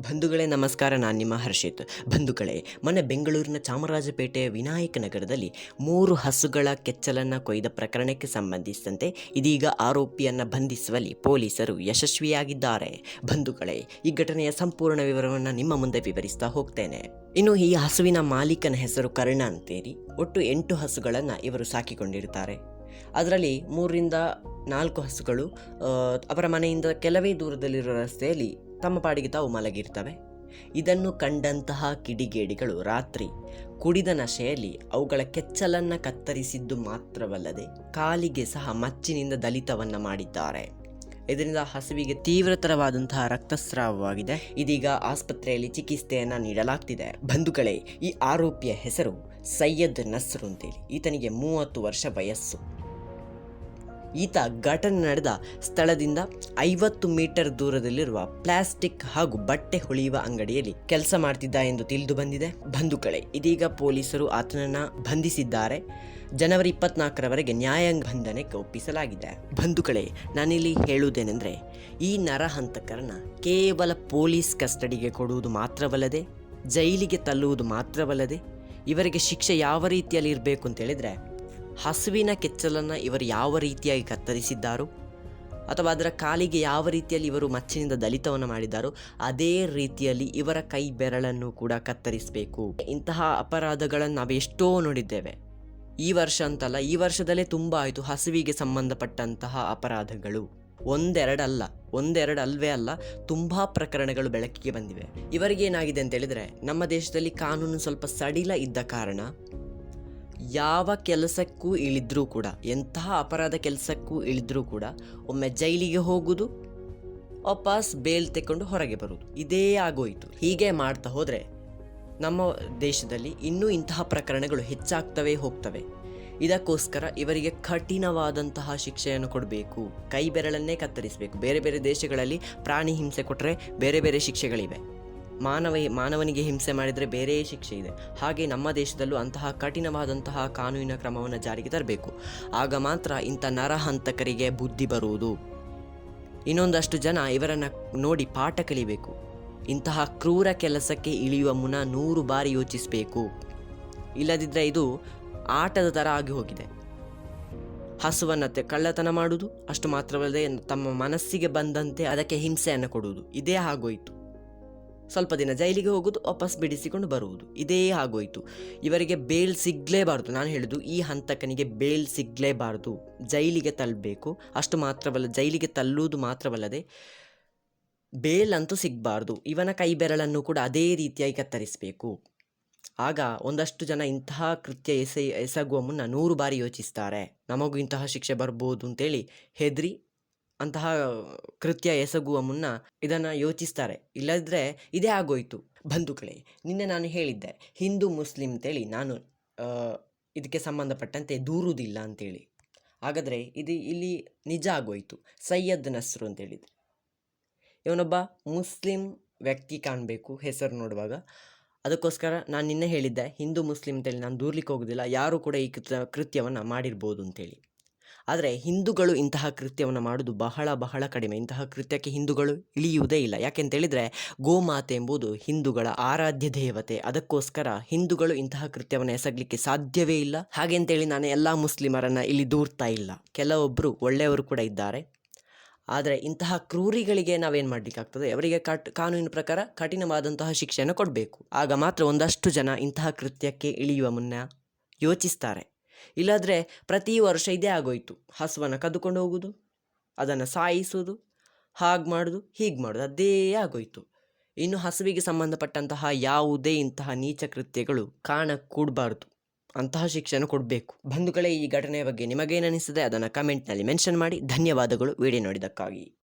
ಬಂಧುಗಳೇ, ನಮಸ್ಕಾರ, ನಾನು ನಿಮ್ಮ ಹರ್ಷಿತ್. ಬಂಧುಗಳೇ, ಮೊನ್ನೆ ಬೆಂಗಳೂರಿನ ಚಾಮರಾಜಪೇಟೆಯ ವಿನಾಯಕ ನಗರದಲ್ಲಿ ಮೂರು ಹಸುಗಳ ಕೆಚ್ಚಲನ್ನು ಕೊಯ್ದ ಪ್ರಕರಣಕ್ಕೆ ಸಂಬಂಧಿಸಿದಂತೆ ಇದೀಗ ಆರೋಪಿಯನ್ನು ಬಂಧಿಸುವಲ್ಲಿ ಪೊಲೀಸರು ಯಶಸ್ವಿಯಾಗಿದ್ದಾರೆ. ಬಂಧುಗಳೇ, ಈ ಘಟನೆಯ ಸಂಪೂರ್ಣ ವಿವರವನ್ನು ನಿಮ್ಮ ಮುಂದೆ ವಿವರಿಸ್ತಾ ಹೋಗ್ತೇನೆ. ಇನ್ನು ಈ ಹಸುವಿನ ಮಾಲೀಕನ ಹೆಸರು ಕರ್ಣ ಅಂತೇರಿ. ಒಟ್ಟು ಎಂಟು ಹಸುಗಳನ್ನು ಇವರು ಸಾಕಿಕೊಂಡಿರ್ತಾರೆ. ಅದರಲ್ಲಿ ಮೂರರಿಂದ ನಾಲ್ಕು ಹಸುಗಳು ಅವರ ಮನೆಯಿಂದ ಕೆಲವೇ ದೂರದಲ್ಲಿರುವ ರಸ್ತೆಯಲ್ಲಿ ತಮ್ಮ ಪಾಡಿಗೆ ತಾವು ಮಲಗಿರ್ತವೆ. ಇದನ್ನು ಕಂಡಂತಹ ಕಿಡಿಗೇಡಿಗಳು ರಾತ್ರಿ ಕುಡಿದ ನಶೆಯಲ್ಲಿ ಅವುಗಳ ಕೆಚ್ಚಲನ್ನು ಕತ್ತರಿಸಿದ್ದು ಮಾತ್ರವಲ್ಲದೆ ಕಾಲಿಗೆ ಸಹ ಮಚ್ಚಿನಿಂದ ದಲಿತವನ್ನ ಮಾಡಿದ್ದಾರೆ. ಇದರಿಂದ ಹಸುವಿಗೆ ತೀವ್ರತರವಾದಂತಹ ರಕ್ತಸ್ರಾವವಾಗಿದೆ. ಇದೀಗ ಆಸ್ಪತ್ರೆಯಲ್ಲಿ ಚಿಕಿತ್ಸೆಯನ್ನ ನೀಡಲಾಗ್ತಿದೆ. ಬಂಧುಗಳೇ, ಈ ಆರೋಪಿಯ ಹೆಸರು ಸೈಯದ್ ನಸ್ರು ಅಂತೇಳಿ. ಈತನಿಗೆ ಮೂವತ್ತು ವರ್ಷ ವಯಸ್ಸು. ಈತ ಘಟನೆ ನಡೆದ ಸ್ಥಳದಿಂದ ಐವತ್ತು ಮೀಟರ್ ದೂರದಲ್ಲಿರುವ ಪ್ಲಾಸ್ಟಿಕ್ ಹಾಗೂ ಬಟ್ಟೆ ಹೊಳೆಯುವ ಅಂಗಡಿಯಲ್ಲಿ ಕೆಲಸ ಮಾಡ್ತಿದ್ದ ಎಂದು ತಿಳಿದು ಬಂದಿದೆ. ಬಂಧುಗಳೆ, ಇದೀಗ ಪೊಲೀಸರು ಆತನನ್ನ ಬಂಧಿಸಿದ್ದಾರೆ. ಜನವರಿ ಇಪ್ಪತ್ನಾಲ್ಕರವರೆಗೆ ನ್ಯಾಯಾಂಗ ಬಂಧನಕ್ಕೆ ಒಪ್ಪಿಸಲಾಗಿದೆ. ಬಂಧುಗಳೇ, ನಾನಿಲ್ಲಿ ಹೇಳುವುದೇನೆಂದರೆ, ಈ ನರಹಂತಕರನ್ನ ಕೇವಲ ಪೊಲೀಸ್ ಕಸ್ಟಡಿಗೆ ಕೊಡುವುದು ಮಾತ್ರವಲ್ಲದೆ, ಜೈಲಿಗೆ ತಲ್ಲುವುದು ಮಾತ್ರವಲ್ಲದೆ, ಇವರಿಗೆ ಶಿಕ್ಷೆ ಯಾವ ರೀತಿಯಲ್ಲಿ ಇರಬೇಕು ಅಂತ ಹೇಳಿದ್ರೆ ಹಸುವಿನ ಕೆಚ್ಚಲನ್ನು ಇವರು ಯಾವ ರೀತಿಯಾಗಿ ಕತ್ತರಿಸಿದ್ದಾರೋ ಅಥವಾ ಅದರ ಕಾಲಿಗೆ ಯಾವ ರೀತಿಯಲ್ಲಿ ಇವರು ಮಚ್ಚಿನಿಂದ ದಲಿತವನ್ನು ಮಾಡಿದ್ದಾರೋ, ಅದೇ ರೀತಿಯಲ್ಲಿ ಇವರ ಕೈ ಬೆರಳನ್ನು ಕೂಡ ಕತ್ತರಿಸಬೇಕು. ಇಂತಹ ಅಪರಾಧಗಳನ್ನು ನಾವು ಎಷ್ಟೋ ನೋಡಿದ್ದೇವೆ. ಈ ವರ್ಷ ಅಂತಲ್ಲ, ಈ ವರ್ಷದಲ್ಲೇ ತುಂಬ ಆಯಿತು ಹಸುವಿಗೆ ಸಂಬಂಧಪಟ್ಟಂತಹ ಅಪರಾಧಗಳು. ಒಂದೆರಡಲ್ಲ ಒಂದೆರಡು ಅಲ್ವೇ ಅಲ್ಲ, ತುಂಬ ಪ್ರಕರಣಗಳು ಬೆಳಕಿಗೆ ಬಂದಿವೆ. ಇವರಿಗೆ ಏನಾಗಿದೆ ಅಂತ ಹೇಳಿದ್ರೆ, ನಮ್ಮ ದೇಶದಲ್ಲಿ ಕಾನೂನು ಸ್ವಲ್ಪ ಸಡಿಲ ಇದ್ದ ಕಾರಣ ಯಾವ ಕೆಲಸಕ್ಕೂ ಇಳಿದ್ರೂ ಕೂಡ, ಎಂತಹ ಅಪರಾಧ ಕೆಲಸಕ್ಕೂ ಇಳಿದ್ರೂ ಕೂಡ ಒಮ್ಮೆ ಜೈಲಿಗೆ ಹೋಗುದು, ವಾಪಸ್ ಬೇಲ್ ತೆಕ್ಕೊಂಡು ಹೊರಗೆ ಬರುವುದು ಇದೇ ಆಗೋಯಿತು. ಹೀಗೆ ಮಾಡ್ತಾ ಹೋದರೆ ನಮ್ಮ ದೇಶದಲ್ಲಿ ಇನ್ನೂ ಇಂತಹ ಪ್ರಕರಣಗಳು ಹೆಚ್ಚಾಗ್ತವೆ, ಹೋಗ್ತವೆ. ಇದಕ್ಕೋಸ್ಕರ ಇವರಿಗೆ ಕಠಿಣವಾದಂತಹ ಶಿಕ್ಷೆಯನ್ನು ಕೊಡಬೇಕು. ಕೈ ಬೆರಳನ್ನೇ ಕತ್ತರಿಸಬೇಕು. ಬೇರೆ ಬೇರೆ ದೇಶಗಳಲ್ಲಿ ಪ್ರಾಣಿ ಹಿಂಸೆ ಕೊಟ್ಟರೆ ಬೇರೆ ಬೇರೆ ಶಿಕ್ಷೆಗಳಿವೆ. ಮಾನವ, ಮಾನವನಿಗೆ ಹಿಂಸೆ ಮಾಡಿದರೆ ಬೇರೆ ಶಿಕ್ಷೆ ಇದೆ. ಹಾಗೆ ನಮ್ಮ ದೇಶದಲ್ಲೂ ಅಂತಹ ಕಠಿಣವಾದಂತಹ ಕಾನೂನಿನ ಕ್ರಮವನ್ನು ಜಾರಿಗೆ ತರಬೇಕು. ಆಗ ಮಾತ್ರ ಇಂಥ ನರಹಂತಕರಿಗೆ ಬುದ್ಧಿ ಬರುವುದು. ಇನ್ನೊಂದಷ್ಟು ಜನ ಇವರನ್ನು ನೋಡಿ ಪಾಠ ಕಲಿಬೇಕು. ಇಂತಹ ಕ್ರೂರ ಕೆಲಸಕ್ಕೆ ಇಳಿಯುವ ಮುನ್ನ ನೂರು ಬಾರಿ ಯೋಚಿಸಬೇಕು. ಇಲ್ಲದಿದ್ದರೆ ಇದು ಆಟದ ಥರ ಆಗಿ ಹೋಗಿದೆ. ಹಸುವನ್ನು ಕಳ್ಳತನ ಮಾಡುವುದು ಅಷ್ಟು ಮಾತ್ರವಲ್ಲದೆ ತಮ್ಮ ಮನಸ್ಸಿಗೆ ಬಂದಂತೆ ಅದಕ್ಕೆ ಹಿಂಸೆಯನ್ನು ಕೊಡುವುದು. ಇದೇ ಆಗೋಯಿತು. ಸ್ವಲ್ಪ ದಿನ ಜೈಲಿಗೆ ಹೋಗುವುದು ವಾಪಸ್ ಬಿಡಿಸಿಕೊಂಡು ಬರುವುದು. ಇದೇ ಆಗೋಯಿತು. ಇವರಿಗೆ ಬೇಲ್ ಸಿಗಲೇಬಾರ್ದು. ನಾನು ಹೇಳುದು, ಈ ಹಂತಕನಿಗೆ ಬೇಲ್ ಸಿಗಲೇಬಾರ್ದು. ಜೈಲಿಗೆ ತಲ್ಲಬೇಕು ಅಷ್ಟು ಮಾತ್ರವಲ್ಲ, ಜೈಲಿಗೆ ತಲ್ಲುವುದು ಮಾತ್ರವಲ್ಲದೆ, ಬೇಲ್ ಅಂತೂ ಸಿಗಬಾರ್ದು. ಇವನ ಕೈ ಬೆರಳನ್ನು ಕೂಡ ಅದೇ ರೀತಿಯಾಗಿ ಕತ್ತರಿಸಬೇಕು. ಆಗ ಒಂದಷ್ಟು ಜನ ಇಂತಹ ಕೃತ್ಯ ಎಸೆ, ಎಸಗುವ ಮುನ್ನ ನೂರು ಬಾರಿ ಯೋಚಿಸ್ತಾರೆ. ನಮಗೂ ಇಂತಹ ಶಿಕ್ಷೆ ಬರ್ಬೋದು ಅಂತೇಳಿ ಹೆದರಿ ಅಂತಹ ಕೃತ್ಯ ಎಸಗುವ ಮುನ್ನ ಇದನ್ನು ಯೋಚಿಸ್ತಾರೆ. ಇಲ್ಲದ್ರೆ ಇದೇ ಆಗೋಯ್ತು. ಬಂಧುಗಳೇ, ನಿನ್ನೆ ನಾನು ಹೇಳಿದ್ದೆ, ಹಿಂದೂ ಮುಸ್ಲಿಂ ಅಂತೇಳಿ ನಾನು ಇದಕ್ಕೆ ಸಂಬಂಧಪಟ್ಟಂತೆ ದೂರುವುದಿಲ್ಲ ಅಂತೇಳಿ. ಹಾಗಾದರೆ ಇದು ಇಲ್ಲಿ ನಿಜ ಆಗೋಯ್ತು. ಸೈಯದ್ ನಸ್ರು ಅಂತೇಳಿದರೆ. ಇವನೊಬ್ಬ ಮುಸ್ಲಿಂ ವ್ಯಕ್ತಿ ಕಾಣಬೇಕು ಹೆಸರು ನೋಡುವಾಗ. ಅದಕ್ಕೋಸ್ಕರ ನಾನು ನಿನ್ನೆ ಹೇಳಿದ್ದೆ, ಹಿಂದೂ ಮುಸ್ಲಿಂ ಅಂತೇಳಿ ನಾನು ದೂರ್ಲಿಕ್ಕೆ ಹೋಗೋದಿಲ್ಲ, ಯಾರು ಕೂಡ ಈ ಕೃತ್ಯ, ಕೃತ್ಯವನ್ನು ಮಾಡಿರ್ಬೋದು ಅಂತೇಳಿ. ಆದರೆ ಹಿಂದೂಗಳು ಇಂತಹ ಕೃತ್ಯವನ್ನು ಮಾಡೋದು ಬಹಳ ಬಹಳ ಕಡಿಮೆ. ಇಂತಹ ಕೃತ್ಯಕ್ಕೆ ಹಿಂದೂಗಳು ಇಳಿಯುವುದೇ ಇಲ್ಲ. ಯಾಕೆಂತೇಳಿದರೆ ಗೋಮಾತೆ ಎಂಬುದು ಹಿಂದೂಗಳ ಆರಾಧ್ಯ ದೇವತೆ. ಅದಕ್ಕೋಸ್ಕರ ಹಿಂದೂಗಳು ಇಂತಹ ಕೃತ್ಯವನ್ನು ಎಸಗಲಿಕ್ಕೆ ಸಾಧ್ಯವೇ ಇಲ್ಲ. ಹಾಗೆ ಅಂತೇಳಿ ನಾನು ಎಲ್ಲ ಮುಸ್ಲಿಮರನ್ನು ಇಲ್ಲಿ ದೂರ್ತಾ ಇಲ್ಲ. ಕೆಲವೊಬ್ಬರು ಒಳ್ಳೆಯವರು ಕೂಡ ಇದ್ದಾರೆ. ಆದರೆ ಇಂತಹ ಕ್ರೂರಿಗಳಿಗೆ ನಾವೇನು ಮಾಡಲಿಕ್ಕಾಗ್ತದೆ ಅವರಿಗೆ ಕಟ್, ಕಾನೂನಿನ ಪ್ರಕಾರ ಕಠಿಣವಾದಂತಹ ಶಿಕ್ಷೆಯನ್ನು ಕೊಡಬೇಕು. ಆಗ ಮಾತ್ರ ಒಂದಷ್ಟು ಜನ ಇಂತಹ ಕೃತ್ಯಕ್ಕೆ ಇಳಿಯುವ ಮುನ್ನ ಯೋಚಿಸ್ತಾರೆ. ಇಲ್ಲಾದರೆ ಪ್ರತಿ ವರ್ಷ ಇದೇ ಆಗೋಯ್ತು. ಹಸುವನ್ನು ಕದ್ದುಕೊಂಡು ಹೋಗುವುದು ಅದನ್ನು ಸಾಯಿಸುವುದು ಹಾಗೆ ಮಾಡೋದು, ಹೀಗೆ ಮಾಡೋದು ಅದೇ ಆಗೋಯ್ತು. ಇನ್ನು ಹಸುವಿಗೆ ಸಂಬಂಧಪಟ್ಟಂತಹ ಯಾವುದೇ ಇಂತಹ ನೀಚ ಕೃತ್ಯಗಳು ಕಾಣ ಕೂಡಬಾರ್ದು ಅಂತಹ ಶಿಕ್ಷಣ ಕೊಡಬೇಕು. ಬಂಧುಗಳೇ ಈ ಘಟನೆಯ ಬಗ್ಗೆ ನಿಮಗೇನಿಸಿದೆ ಅದನ್ನು ಕಮೆಂಟ್ನಲ್ಲಿ ಮೆನ್ಷನ್ ಮಾಡಿ. ಧನ್ಯವಾದಗಳು. ವಿಡಿಯೋ ನೋಡಿದ್ದಕ್ಕಾಗಿ.